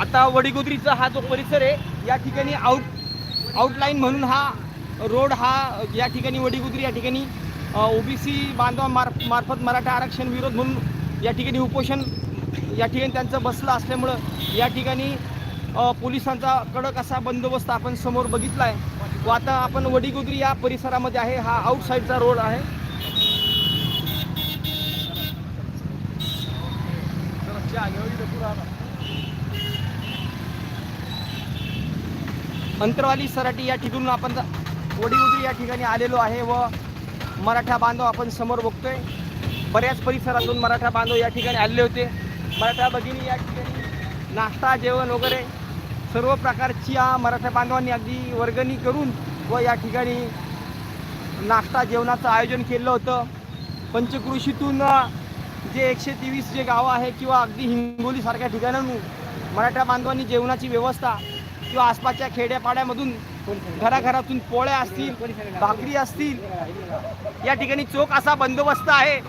आता वडीगोद्रीचा हा जो परिसर आहे या ठिकाणी आउट आउटलाईन म्हणून हा रोड हा या ठिकाणी वडीगोद्री या ठिकाणी ओबीसी बांधवा मार मार्फत मराठा आरक्षण विरोध म्हणून या ठिकाणी उपोषण या ठिकाणी त्यांचं बसलं असल्यामुळं या ठिकाणी पोलिसांचा कडक असा बंदोबस्त आपण समोर बघितला आहे व आता आपण वडीगोद्री या परिसरामध्ये आहे हा आउटसाईडचा रोड आहे. अंतरवाली सराटी या ठिकाणून आपण वडीउद्री या ठिकाणी आलेलो आहे व मराठा बांधव आपण समोर बघतोय. बऱ्याच परिसरातून मराठा बांधव या ठिकाणी आलेले होते. मराठा भगिनी या ठिकाणी नाश्ता जेवण वगैरे सर्व प्रकारची या मराठा बांधवांनी अगदी वर्गणी करून व या ठिकाणी नाश्ता जेवणाचं आयोजन केलं होतं. पंचकृषीतून जे एकशे तेवीस जे गावं आहे किंवा अगदी हिंगोलीसारख्या ठिकाणाहून मराठा बांधवांनी जेवणाची व्यवस्था किंवा आसपासच्या खेड्यापाड्यामधून घराघरातून पोळ्या असतील भाकरी असतील या ठिकाणी चोख असा बंदोबस्त आहे.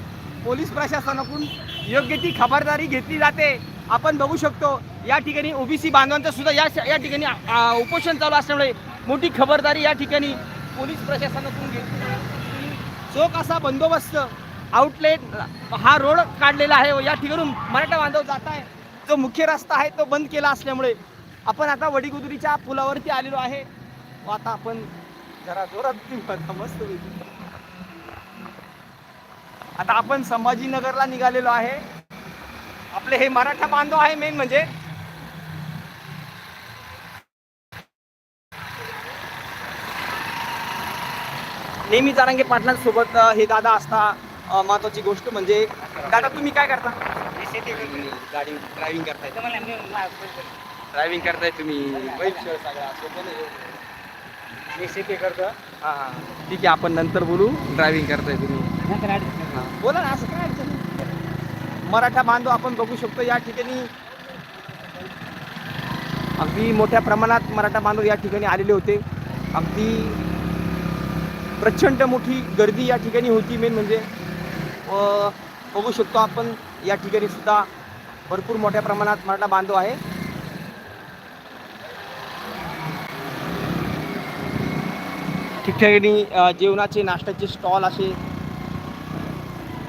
पोलीस प्रशासनाकडून योग्य ती खबरदारी घेतली जाते. आपण बघू शकतो या ठिकाणी ओबीसी बांधवांचं सुद्धा या या ठिकाणी उपोषण चालू असल्यामुळे मोठी खबरदारी या ठिकाणी पोलीस प्रशासनाकडून घेतली चोख असा बंदोबस्त आउटलेट हा रोड काढलेला आहे. या ठिकाणून मराठा बांधव जात आहे. जो मुख्य रस्ता आहे तो बंद केला असल्यामुळे आपण आता वडीगुदुरीच्या पुलावरती आलेलो आहे. व आता आपण जरा जोरात मस्त आता आपण संभाजीनगरला निघालेलो आहे. आपले हे मराठा बांधव आहे मेन म्हणजे. नेहमी जारांगे पाटलांसोबत हे दादा असता अ, महत्वाची गोष्ट म्हणजे दादा तुम्ही काय करता? गाडी ड्रायव्हिंग करताय. ड्रायव्हिंग करताय तुम्ही. बैल सगळा आहे. मी शेती करतो. हा हा. ठीक आहे आपण नंतर बोलू. ड्रायव्हिंग करताय तुम्ही. नंतर हा, बोला ना असं काय अडचण नाही. मराठा बांधव आपण बघू शकतो या ठिकाणी. अगदी मोठ्या प्रमाणात मराठा बांधव या ठिकाणी आलेले होते. अगदी प्रचंड मोठी गर्दी या ठिकाणी होती मेन म्हणजे. व बघू शकतो आपण या ठिकाणी सुद्धा भरपूर मोठ्या प्रमाणात मराठा बांधव आहे ठिकठिकाणी जेवणाचे नाश्त्याचे स्टॉल असे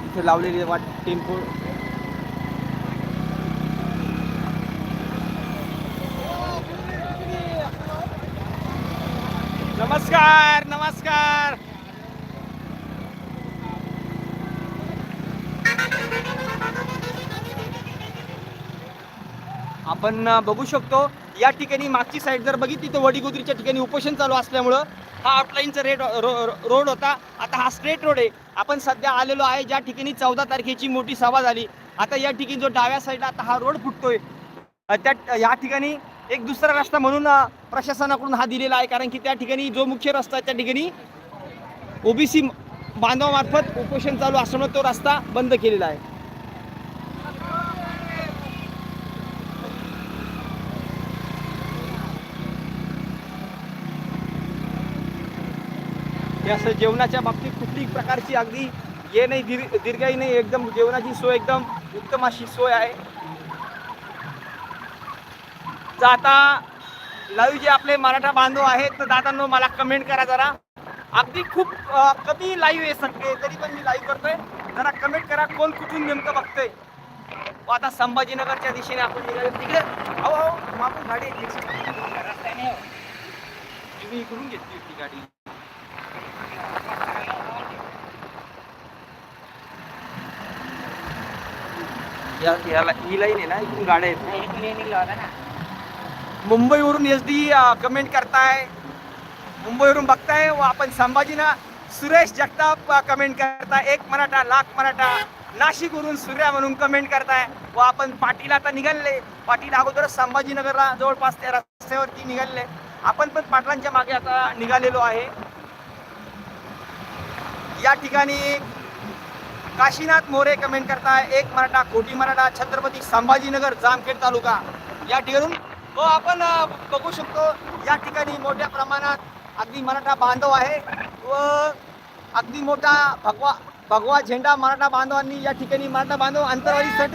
इथे लावलेले वाट टेम्पो. नमस्कार नमस्कार. आपण बघू शकतो या ठिकाणी मागची साईड जर बघितली तर वडीगोद्रीच्या ठिकाणी उपोषण चालू असल्यामुळं हा आउटलाईनचा रेड रोड होता. आता हा स्ट्रेट रोड आहे. आपण सध्या आलेलो आहे ज्या ठिकाणी चौदा तारखेची मोठी सभा झाली. आता या ठिकाणी जो डाव्या साईडला आता हा रोड फुटतोय. त्या या ठिकाणी एक दुसरा रस्ता म्हणून प्रशासनाकडून हा दिलेला आहे. कारण की त्या ठिकाणी जो मुख्य रस्ता आहे त्या ठिकाणी ओबीसी बांधवामार्फत उपोषण चालू असल्यामुळे तो रस्ता बंद केलेला आहे. असं जेवणाच्या बाबतीत कुठलीही प्रकारची अगदी ये नाही दीर दीर्घाई नाही एकदम जेवणाची सोय एकदम उत्तम अशी सोय आहे. तर आता लाईव्ह जे आपले मराठा बांधव आहेत तर दादांनो मला कमेंट करा जरा. अगदी खूप कमी लाईव्ह आहे सगळे तरी पण मी लाईव्ह करतोय. जरा कमेंट करा कोण कुठून नेमकं बघतोय. हो, आता संभाजीनगरच्या दिशेने आपण निघालो. तिकडे अहो अहो मागून गाडी आहे. रस्त्याने हो. तुम्ही इकडून घेतली होती गाडी. या याला ही लाईन आहे ना गाड्या आहेत मुंबईवरून एस डी कमेंट करताय. मुंबईवरून बघताय व आपण संभाजीना सुरेश जगताप कमेंट करताय. एक मराठा लाख मराठा नाशिकवरून सूर्या म्हणून कमेंट करताय. व आपण पाटील आता निघाले. पाटील अगोदरच संभाजीनगरला जवळपास त्या रस्त्यावरती निघाले. आपण पण पाटलांच्या मागे आता निघालेलो आहे. या ठिकाणी काशीनाथ मोरे कमेंट करताय. एक मराठा खोटी मराठा छत्रपती संभाजीनगर जामखेड तालुका. या ठिकाणून तो आपण बघू शकतो या ठिकाणी मोठ्या प्रमाणात अगदी मराठा बांधव आहे. व अगदी मोठा भगवा भगवा झेंडा मराठा बांधवांनी या ठिकाणी मराठा बांधव अंतरवाडी सर्ट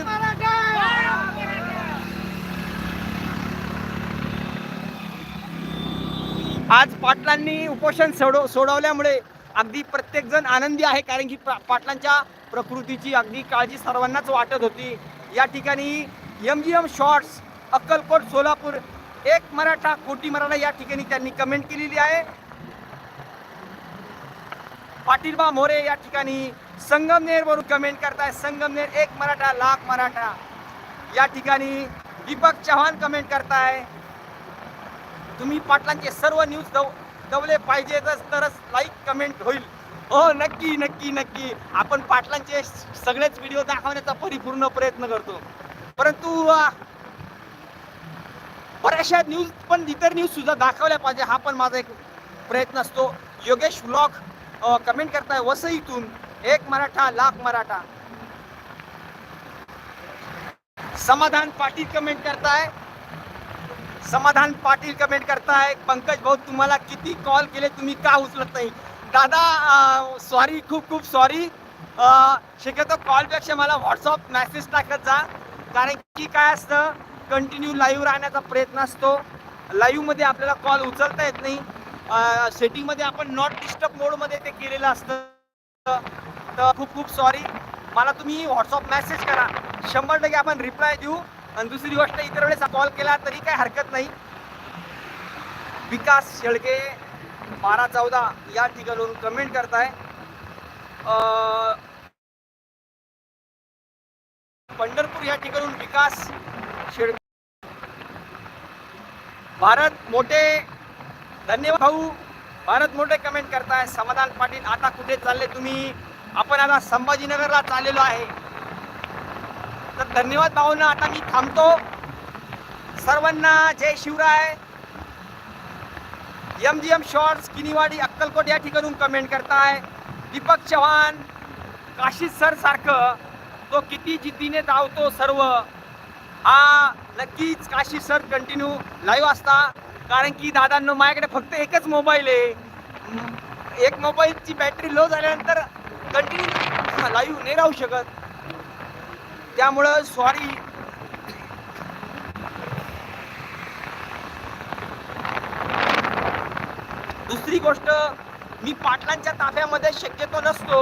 आज पाटलांनी उपोषण सोडव सोडवल्यामुळे अगदी प्रत्येकजण आनंदी आहे कारण की पाटलांच्या प्रकृतीची अगदी काळजी सर्वांनाच वाटत होती. या ठिकाणी M G M shorts Akkalkot Solapur एक मराठा कोटी मराठा या ठिकाणी त्यांनी कमेंट केलेली आहे. पाटीलबा मोरे या ठिकाणी संगमनेरवरून कमेंट करताय. संगमनेर एक मराठा लाख मराठा. या ठिकाणी दीपक चव्हाण कमेंट करताय. तुम्ही पाटलांचे सर्व न्यूज दव दवले पाहिजेतच तरच लाईक कमेंट होईल. हो नक्की नक्की नक्की. आपण पाटलांचे सगळेच व्हिडिओ दाखवण्याचा परिपूर्ण प्रयत्न करतो. परंतु बऱ्याचशा न्यूज पण इतर न्यूज सुद्धा दाखवल्या पाहिजे हा पण माझा एक प्रयत्न असतो. योगेश व्लॉग कमेंट करताय वसईतून. एक मराठा लाख मराठा. समाधान पाटील कमेंट करताय. समाधान पाटील कमेंट करताय. पंकज भाऊ तुम्हाला किती कॉल केले तुम्ही का उचलत नाही? दादा सॉरी खूप खूप सॉरी शक्यतो कॉलपेक्षा मला व्हॉट्सअप मेसेज टाकत जा. कारण की काय असतं कंटिन्यू लाईव्ह राहण्याचा प्रयत्न असतो. लाईव्हमध्ये आपल्याला कॉल उचलता येत नाही. सेटिंगमध्ये आपण नॉट डिस्टर्ब मोडमध्ये ते केलेलं असतं. तर खूप खूप सॉरी मला तुम्ही व्हॉट्सअप मेसेज करा. शंभर टक्के आपण रिप्लाय देऊ. आणि दुसरी गोष्ट इतर वेळेस कॉल केला तरी काही हरकत नाही. विकास शेळके. बारा चौदा या ठिकाणावरून कमेंट करताय. पंढरपूर या ठिकाणून विकास शेड भारत मोठे धन्यवाद भाऊ. भारत मोठे कमेंट करताय. समाधान पाटील आता कुठे चालले तुम्ही? आपण आता संभाजीनगरला चाललेलो आहे. तर धन्यवाद भाऊंना आता मी थांबतो. सर्वांना Jai Shivrai. M G M shorts Kiniwadi Akkalkot या ठिकाणून कमेंट करताय. दीपक चव्हाण काशी सर सारखं तो किती जिद्दीने धावतो सर्व. हा नक्कीच काशी सर कंटिन्यू लाईव्ह असता. कारण की दादांनो माझ्याकडे फक्त एकच मोबाईल आहे. एक मोबाईलची बॅटरी लो झाल्यानंतर कंटिन्यू लाईव्ह नाही राहू शकत. त्यामुळं सॉरी दुसरी गोष्ट मी पाटलांच्या ताफ्यामध्ये शक्यतो नसतो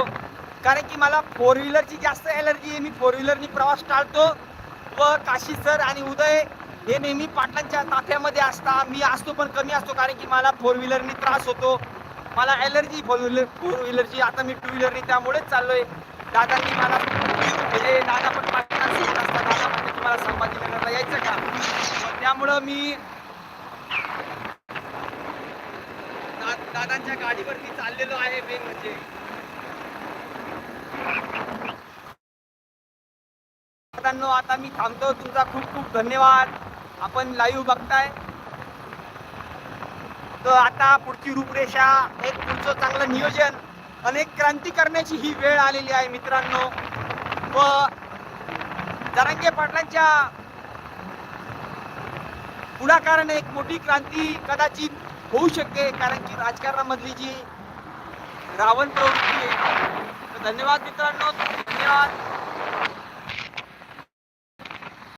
कारण की मला फोर व्हीलरची जास्त ॲलर्जी आहे. मी फोर व्हीलरनी प्रवास टाळतो व काशी सर आणि उदय हे नेहमी पाटलांच्या ताफ्यामध्ये असता. मी असतो पण कमी असतो कारण की मला फोर व्हीलरनी त्रास होतो. मला ॲलर्जी फोर व्हीलर फोर व्हीलरची आता मी टू व्हीलरनी त्यामुळेच चाललोय. दादांनी मला म्हणजे दादा पण पाटलांसोबत असतात. दादा म्हणले मला संभाजीनगरला यायचं का? त्यामुळं मी दादांच्या गाडीवरती चाललेलो आहे मेन म्हणजे. आता मी थांबतो. तुमचा खूप खूप धन्यवाद. आपण लाईव्ह बघताय. तर आता पुढची रूपरेषा एक पुढचं चांगलं नियोजन. अनेक क्रांती करण्याची ही वेळ आलेली आहे मित्रांनो. व जरांगे पाटलांच्या पुढाकाराने एक मोठी क्रांती कदाचित होऊ शकते कारण की राजकारणामधली जी रावण प्रवृत्ती आहे धन्यवाद मित्रांनो धन्यवाद.